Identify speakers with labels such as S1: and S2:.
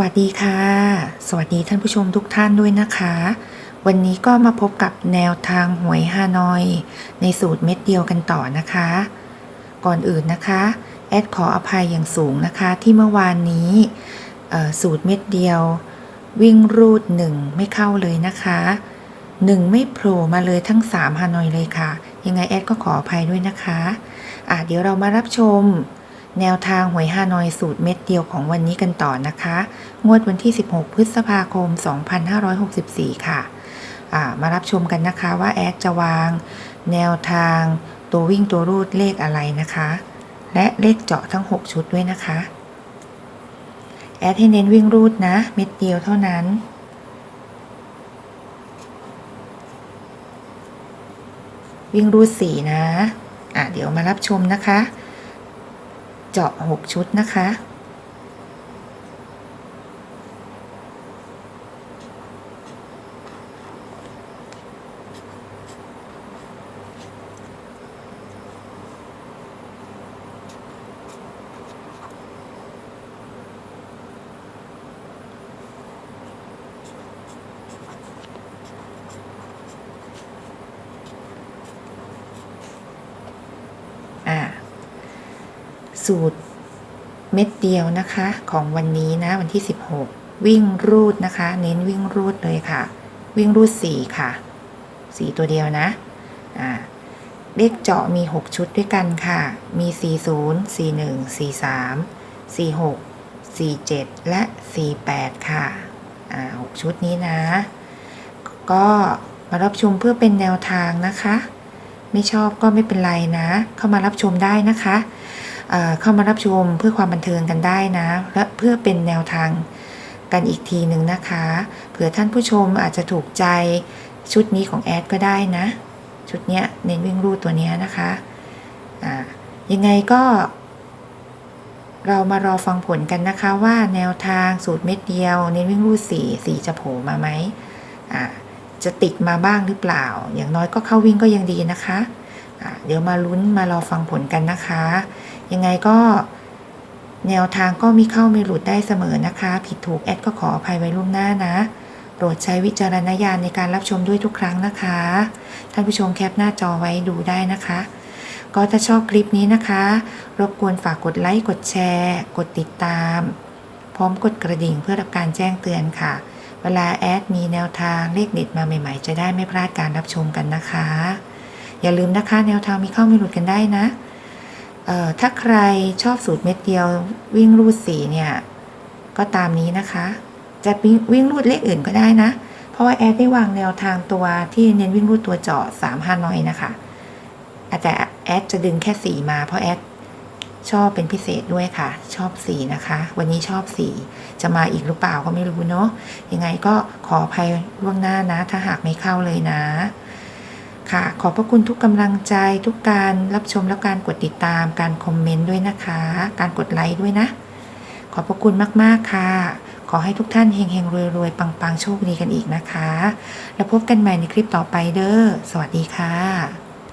S1: วัสดีค่ะ สวัสดีท่านผู้ชมทุกท่านด้วยนะคะ วันนี้ก็มาพบกับแนวทางหวยฮานอย ในสูตรเม็ดเดียวกันต่อนะคะ ก่อนอื่นนะคะ แอดขออภัยอย่างสูงนะคะ ที่เมื่อวานนี้สูตรเม็ดเดียว วิ่งรูดหนึ่งไม่เข้าเลยนะคะหนึ่งไม่โผล่มาเลยทั้ง3ฮานอยเลยค่ะ ยังไงแอดก็ขออภัยด้วยนะคะอะเดี๋ยวเรามารับชม แนวทางหวยฮานอยสูตรเม็ดเดียวของวันนี้กันต่อนะคะ งวดวันที่ 16 พฤษภาคม 2564 ค่ะ มารับชมกันนะคะว่าแอดจะวาง แนวทางตัววิ่งตัวรูดเลขอะไรนะคะ และเลขเจาะทั้ง 6 ชุดด้วยนะคะ แอดให้เน้นวิ่งรูดนะ เม็ดเดียวเท่านั้นวิ่งรูดสีนะ อะ เดี๋ยวมารับชมนะคะ เจาะ 6 ชุดนะคะ สูตรเม็ดเดียวนะคะของวันนี้นะวันที่ 16 วิ่งรูดนะคะ เน้นวิ่งรูดเลยค่ะ วิ่งรูด 4 ค่ะ 4 ตัวเดียวนะอ่าเลขเจาะมี 6 ชุดด้วยกันค่ะ มี 40 41 43 46 47 และ 48 ค่ะ อ่า 6 ชุดนี้นะ ก็มารับชมเพื่อเป็นแนวทางนะคะ ไม่ชอบก็ไม่เป็นไรนะ เข้ามารับชมได้นะคะ เข้ามารับชมเพื่อความบันเทิงกันได้นะ และเพื่อเป็นแนวทางกันอีกทีหนึ่งนะคะเผื่อท่านผู้ชมอาจจะถูกใจชุดนี้ของแอดก็ได้นะ ชุดเนี้ยเน้นวิ่งรูดตัวเนี้ยนะคะอ่ายังไงก็ เรามารอฟังผลกันนะคะว่าแนวทางสูตรเม็ดเดียว เน้นวิ่งรูดสีสีจะโผล่มาไหมอ่าจะติดมาบ้างหรือเปล่า อย่างน้อยก็เข้าวิ่งก็ยังดีนะคะอ่าเดี๋ยวมาลุ้นมารอฟังผลกันนะคะ ยังไงก็แนวทางก็มีเข้ามีหลุดได้เสมอนะคะ ผิดถูกแอดก็ขออภัยไว้ล่วงหน้านะ โปรดใช้วิจารณญาณในการรับชมด้วยทุกครั้งนะคะ ท่านผู้ชมแคปหน้าจอไว้ดูได้นะคะ ก็ถ้าชอบคลิปนี้นะคะ รบกวนฝากกดไลค์กดแชร์ กดติดตาม พร้อมกดกระดิ่งเพื่อรับการแจ้งเตือนค่ะ เวลาแอดมีแนวทางเลขเด็ดมาใหม่ๆ จะได้ไม่พลาดการรับชมกันนะคะ อย่าลืมนะคะ แนวทางมีเข้ามีหลุดกันได้นะ ถ้าใครชอบสูตรเม็ดเดียววิ่งรูดสีเนี่ย ก็ตามนี้นะคะ จะวิ่งรูดเลขอื่นก็ได้นะ เพราะว่าแอดได้วางแนวทางตัวที่เน้นวิ่งรูดตัวเจาะสามฮาน้อยนะคะ อาจจะแอดจะดึงแค่สีมาเพราะแอดชอบเป็นพิเศษด้วยค่ะ ชอบสีนะคะ วันนี้ชอบสีจะมาอีกหรือเปล่าก็ไม่รู้เนาะยังไงก็ขออภัยล่วงหน้านะ ถ้าหากไม่เข้าเลยนะ ค่ะ ขอบพระคุณทุกกำลังใจทุกการรับชมและการกดติดตาม การคอมเมนต์ด้วยนะคะ การกดไลค์ด้วยนะ ขอบพระคุณมากๆค่ะ ขอให้ทุกท่านเฮงๆรวยๆ ปังๆ โชคดีกันอีกนะคะ แล้วพบกันใหม่ในคลิปต่อไปเด้อ สวัสดีค่ะ